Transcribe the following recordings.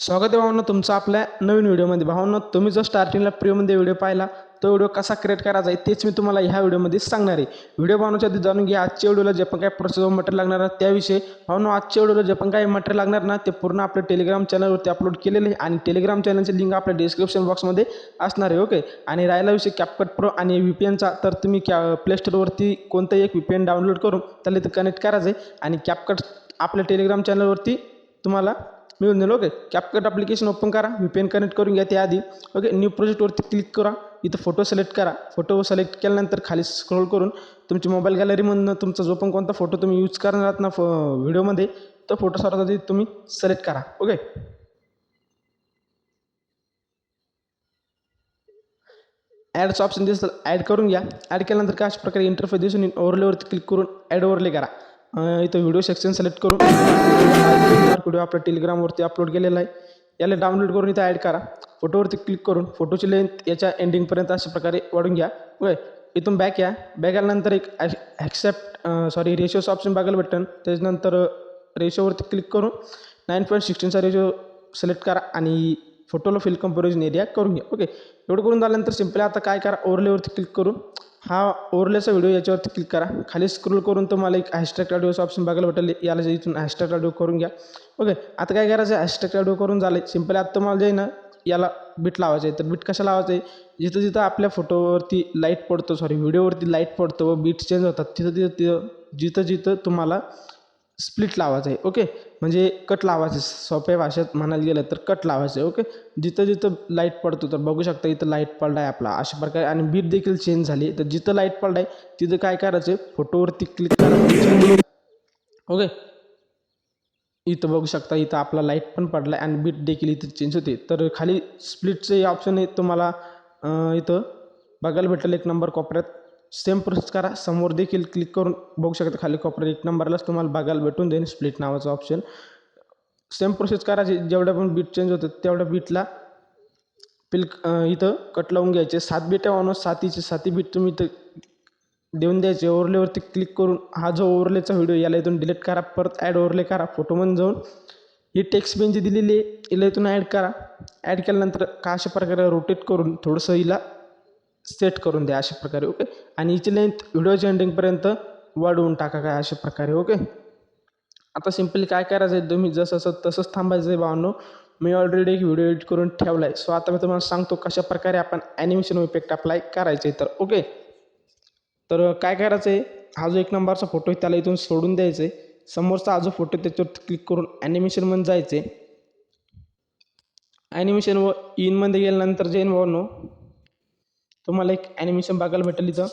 स्वागत आहे भावना तुमचं आपल्या नवीन व्हिडिओमध्ये. भावना तुम्ही जो स्टार्टिंगला प्रिओमध्ये व्हिडिओ पाहिला तो व्हिडिओ कसा क्रिएट करायचा आहे तेच मी तुम्हाला ह्या व्हिडिओमध्ये सांगणार आहे. व्हिडिओ भावनाच्या आधी जाणून घ्या आजच्या व्हिडिओला जे पण काय प्रोसेस मटेरियल लागणार आहे त्याविषयी. भावना आजच्या व्हिडिओला जे पण काय मटेरियल लागणार ना ते पूर्ण आपल्या टेलिग्राम चॅनलवरती अपलोड केलेले आहे आणि टेलिग्राम चॅनलची लिंक आपल्या डिस्क्रिप्शन बॉक्समध्ये असणार आहे ओके आणि राहिला विषय कॅपकट प्रो आणि व्ही पी एनचा तर तुम्ही कॅ प्ले स्टोरवरती एक व्ही पी एन डाउनलोड करून त्याला इथं कनेक्ट करायचं आहे. आणि कॅपकट आपल्या टेलिग्राम चॅनलवरती तुम्हाला मिळून जाईल ओके कॅपकट ॲप्लिकेशन ओपन करा व्ही पी एन कनेक्ट करून घ्या त्याआधी. ओके न्यू प्रोजेक्टवरती क्लिक करा इथं फोटो सिलेक्ट करा. फोटो सिलेक्ट केल्यानंतर खाली स्क्रोल करून तुमची मोबाईल गॅलरीमधनं तुमचा जो पण कोणता फोटो तुम्ही यूज करणार आहात ना फो व्हिडिओमध्ये तो फोटो सर्वात तुम्ही सिलेक्ट करा. ओके? ॲडचं ऑप्शन दिसतं ॲड करून घ्या. ॲड केल्यानंतर काय अशा प्रकारे इंटरफेस दिसून ओवरलेवरती ओव्हरलेवरती क्लिक करून ॲड ओव्हरले करा. इथं व्हिडिओ सेक्शन सिलेक्ट करून व्हिडिओ आपल्या टेलिग्रामवरती अपलोड केलेला आहे. याला डाउनलोड करून इथं ॲड करा. फोटोवरती क्लिक करून फोटोची लेंथ याच्या एंडिंगपर्यंत अशा प्रकारे वाढून घ्या. ओके इथून बॅक या. बॅक आल्यानंतर एक ॲक्सेप्ट सॉरी रेशोचं ऑप्शन बघायला भेटेल त्याच्यानंतर रेशोवरती क्लिक करून नाईन पॉईंट सिक्स्टीनचा रेशो सिलेक्ट करा आणि फोटोला फिल कंपॅरिझन एरिया करून घ्या. ओके एवढं करून झाल्यानंतर सिम्पली आता काय करा? ओव्हरलेवरती क्लिक करून हा ओरलेचा व्हिडिओ याच्यावरती क्लिक करा. खाली स्क्रोल करून तुम्हाला एक हॅशटॅग ऑडिओचं ऑप्शन बघायला भेटेल. याला जे इथून हॅशटॅग ऑडिओ करून घ्या. ओके आता काय करायचं? आहे हॅशटॅग ऑडिओ करून झालं सिम्पली आता तुम्हाला जे ना याला बीट लावायचं आहे. तर बीट कशा लावायचं आहे? जिथं जिथं आपल्या फोटोवरती लाइट पडतो सॉरी व्हिडिओवरती लाइट पडतो व बीट चेंज होतात तिथं तिथं तिथं जिथं जिथं तुम्हाला स्प्लिट लावायचं आहे. ओके म्हणजे कट लावायचं आहे. सोप्या भाषेत म्हणायला गेलं तर कट लावायचं आहे. ओके जिथं जिथं लाइट पडतो तर बघू शकता इथं लाइट पडला आहे आपला. अशा प्रकारे आणि बीट देखील चेंज झाली. तर जिथं लाइट पडला आहे तिथं काय करायचं आहे फोटोवरती क्लिक करायचं. ओके इथं बघू शकता इथं आपला लाइट पण पडला आहे आणि बीट देखील इथं चेंज होते. तर खाली स्प्लिटचे ऑप्शन आहे तुम्हाला इथं बघायला भेटेल एक नंबर कोपऱ्यात. सेम प्रोसेस करा. समोर देखील क्लिक करून बघू शकता खाली कोपऱ्यात एक नंबरलाच तुम्हाला बघायला भेटून जाईल स्प्लिट नावाचं ऑप्शन सेम प्रोसेस करायची जेवढ्या पण बीट चेंज होतात तेवढ्या बीटला पिल इथं कट लावून घ्यायचे. सात बीट आहे म्हणून सातीचे साती बीट तुम्ही इथं देऊन द्यायचे. ओव्हरलेवरती क्लिक करून हा जो ओव्हरलेचा व्हिडिओ याला इथून डिलीट करा. परत ॲड ओव्हरले करा. फोटोमध्ये जाऊन ही टेक्स्ट पेन जी दिलेली आहे हिला इथून ॲड करा. ॲड केल्यानंतर का अशा प्रकारे रोटेट करून थोडंसं हिला सेट करून द्या अशा प्रकारे ओके आणि हिची लेंथ व्हिडिओच्या एंडिंगपर्यंत वाढवून टाका काय अशा प्रकारे ओके आता सिम्पली काय करायचं आहे? तुम्ही जसं असं तसंच थांबायचं आहे भावनो. मी ऑलरेडी एक व्हिडिओ एडिट करून ठेवला आहे सो आता मी तुम्हाला सांगतो कशा प्रकारे आपण ॲनिमेशन इफेक्ट अप्लाय करायचं आहे तर ओके तर काय करायचं आहे हा जो एक नंबरचा फोटो आहे त्याला इथून सोडून द्यायचं आहे समोरचा हा जो फोटो आहे त्याच्यावर क्लिक करून ॲनिमेशनमध्ये जायचं आहे ॲनिमेशन व इनमध्ये गेल्यानंतर जे भावांनो तुम्हाला एक ॲनिमेशन बघायला भेटेल इथं.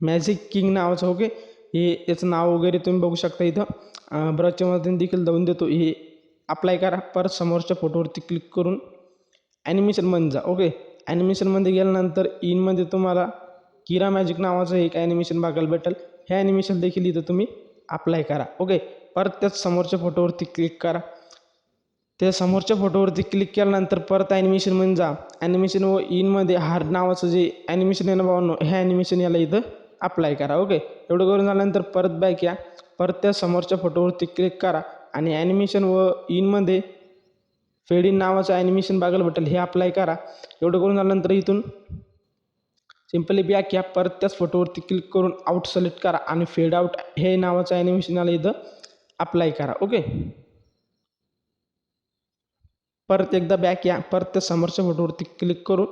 मॅजिक किंग नावाचं ओके हे याचं नाव वगैरे तुम्ही बघू शकता इथं. ब्रशच्यामध्ये देखील लावून देतो. हे अप्लाय करा. परत समोरच्या फोटोवरती क्लिक करून ॲनिमेशनमध्ये जा ओके ॲनिमेशनमध्ये गेल्यानंतर इनमध्ये तुम्हाला किरा मॅजिक नावाचं एक ॲनिमेशन बघायला भेटेल. हे ॲनिमेशन देखील इथं तुम्ही अप्लाय करा ओके परत त्याच समोरच्या फोटोवरती क्लिक करा. त्या समोरच्या फोटोवरती क्लिक केल्यानंतर परत ॲनिमेशनमध्ये जा. ॲनिमेशन व इनमध्ये हार नावाचं जे ॲनिमेशन आहे ना भावांनो हे ॲनिमेशन याला इथं अप्लाय करा ओके एवढं करून झाल्यानंतर परत बॅक या. परत त्या समोरच्या फोटोवरती क्लिक करा आणि ॲनिमेशन व इनमध्ये फेड इन नावाचं ॲनिमेशन बघायला भेटेल हे अप्लाय करा. एवढं करून झाल्यानंतर इथून सिम्पली बॅक या. परत त्याच फोटोवरती क्लिक करून आउट सिलेक्ट करा आणि फेड आउट हे नावाचं ॲनिमेशन याला इथं अप्लाय करा ओके परत एकदा बॅक या. परत त्या समोरच्या फोटोवरती क्लिक करून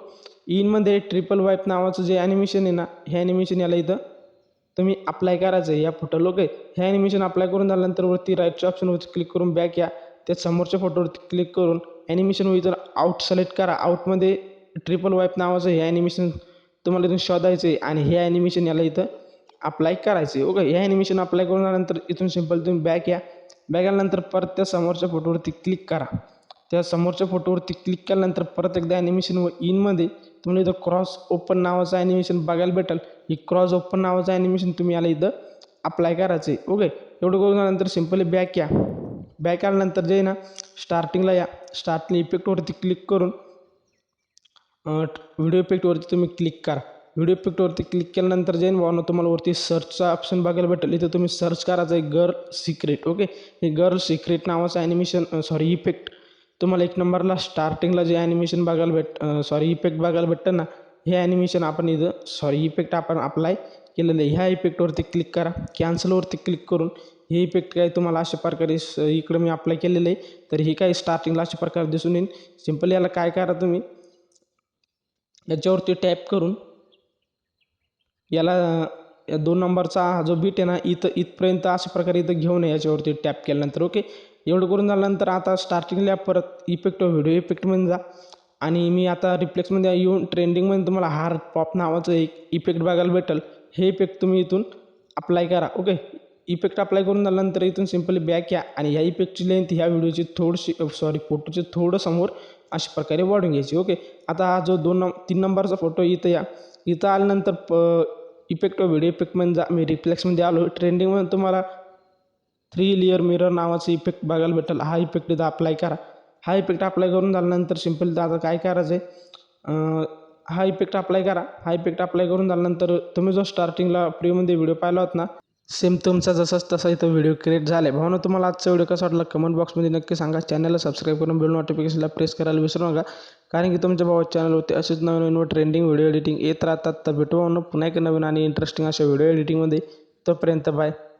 इनमध्ये ट्रिपल वाईप नावाचं जे ॲनिमेशन आहे ना हे ॲनिमेशन याला इथं तुम्ही अप्लाय करायचं आहे. या फोटोला ओके हे ॲनिमेशन अप्लाय करून झाल्यानंतर वरती राईटच्या ऑप्शनवरती क्लिक करून बॅक या. त्या समोरच्या फोटोवरती क्लिक करून ॲनिमेशन इथं आउट सिलेक्ट करा. आउटमध्ये ट्रिपल वाईप नावाचं हे ॲनिमेशन तुम्हाला इथून शोधायचं आहे आणि हे ॲनिमेशन याला इथं अप्लाय करायचं आहे ओके हे ॲनिमेशन अप्लाय करून झाल्यानंतर इथून सिंपल तुम्ही बॅक या. बॅक आल्यानंतर परत त्या समोरच्या फोटोवरती क्लिक करा. त्या समोरच्या फोटोवरती क्लिक केल्यानंतर परत एकदा ॲनिमेशन व इनमध्ये तुम्हाला इथं क्रॉस ओपन नावाचं ॲनिमेशन बघायला भेटेल. ही क्रॉस ओपन नावाचं ॲनिमेशन तुम्ही याला इथं अप्लाय करायचं आहे ओके एवढं करून झाल्यानंतर सिम्पली बॅक या. बॅक आल्यानंतर जे ना स्टार्टिंगला या. स्टार्टिंग इफेक्टवरती क्लिक करून व्हिडिओ इफेक्टवरती तुम्ही क्लिक करा. व्हिडिओ इफेक्टवरती क्लिक केल्यानंतर जैन ना तुम्हाला वरती सर्चचा ऑप्शन बघायला भेटेल. इथं तुम्ही सर्च करायचं आहे गर्ल सिक्रेट ओके हे गर्ल सिक्रेट नावाचं ॲनिमेशन सॉरी इफेक्ट तुम्हाला एक नंबरला स्टार्टिंगला जे ॲनिमेशन बघायला भेट सॉरी इफेक्ट बघायला भेटतं ना हे ॲनिमेशन आपण इथं सॉरी इफेक्ट आपण अप्लाय केलेलं आहे. ह्या इफेक्टवरती क्लिक करा. कॅन्सलवरती क्लिक करून हे इफेक्ट काय तुम्हाला अशा प्रकारे इकडं मी अप्लाय केलेलं आहे. तर हे काय स्टार्टिंगला अशा प्रकारे दिसून येईल. सिंपल याला काय करा तुम्ही? याच्यावरती टॅप करून याला या दोन नंबरचा हा जो बीट आहे ना इथं इथपर्यंत अशा प्रकारे इथं घेऊन ये याच्यावरती टॅप केल्यानंतर ओके एवढं करून झाल्यानंतर आता स्टार्टिंगला परत इफेक्ट व्हिडिओ इफेक्टमध्ये जा. आणि मी आता रिफ्लेक्समध्ये येऊन ट्रेंडिंगमध्ये तुम्हाला हार्ट पॉप नावाचं एक इफेक्ट बघायला भेटेल. हे इफेक्ट तुम्ही इथून अप्लाय करा ओके इफेक्ट अप्लाय करून झाल्यानंतर इथून सिम्पली बॅक या आणि ह्या इफेक्टची लेंथ ह्या व्हिडिओची थोडीशी सॉरी फोटोची थोडं समोर अशा प्रकारे वाढून घ्यायची ओके आता हा जो दोन नंब तीन नंबरचा फोटो इथं या. इथं आल्यानंतर प इफेक्ट व्हिडिओ इफेक्टमध्ये जा. मी रिफ्लेक्समध्ये आलो. ट्रेंडिंगमध्ये तुम्हाला थ्री लेअर मिरर नावाचा इफेक्ट बघायला भेटेल. हा इफेक्ट इथं अप्लाय करा. हा इफेक्ट अप्लाय करून झाल्यानंतर सिंपल आता काय करायचं आहे हा इफेक्ट अप्लाय करा. हा इफेक्ट अप्लाय करून झाल्यानंतर तुम्ही जो स्टार्टिंगला फ्रीमध्ये व्हिडिओ पाहिला होता ना सेम तुमचा जसाच तसा इथं व्हिडिओ क्रिएट झाला आहे भावना तुम्हाला आजचा व्हिडिओ कसा वाटला कमेंट बॉक्समध्ये नक्की सांगा. चॅनलला सबस्क्राईब करून बेल नोटिफिकेशनला प्रेस करायला विसरू नका. कारण की तुमच्या भावा चॅनलवरती असेच नवीन नवीन ट्रेंडिंग व्हिडिओ एडिटिंग येत राहतात. तर भेटू पुन्हा एक नवीन आणि इंटरेस्टिंग अशा व्हिडिओ एडिटिंगमध्ये तोपर्यंत बाय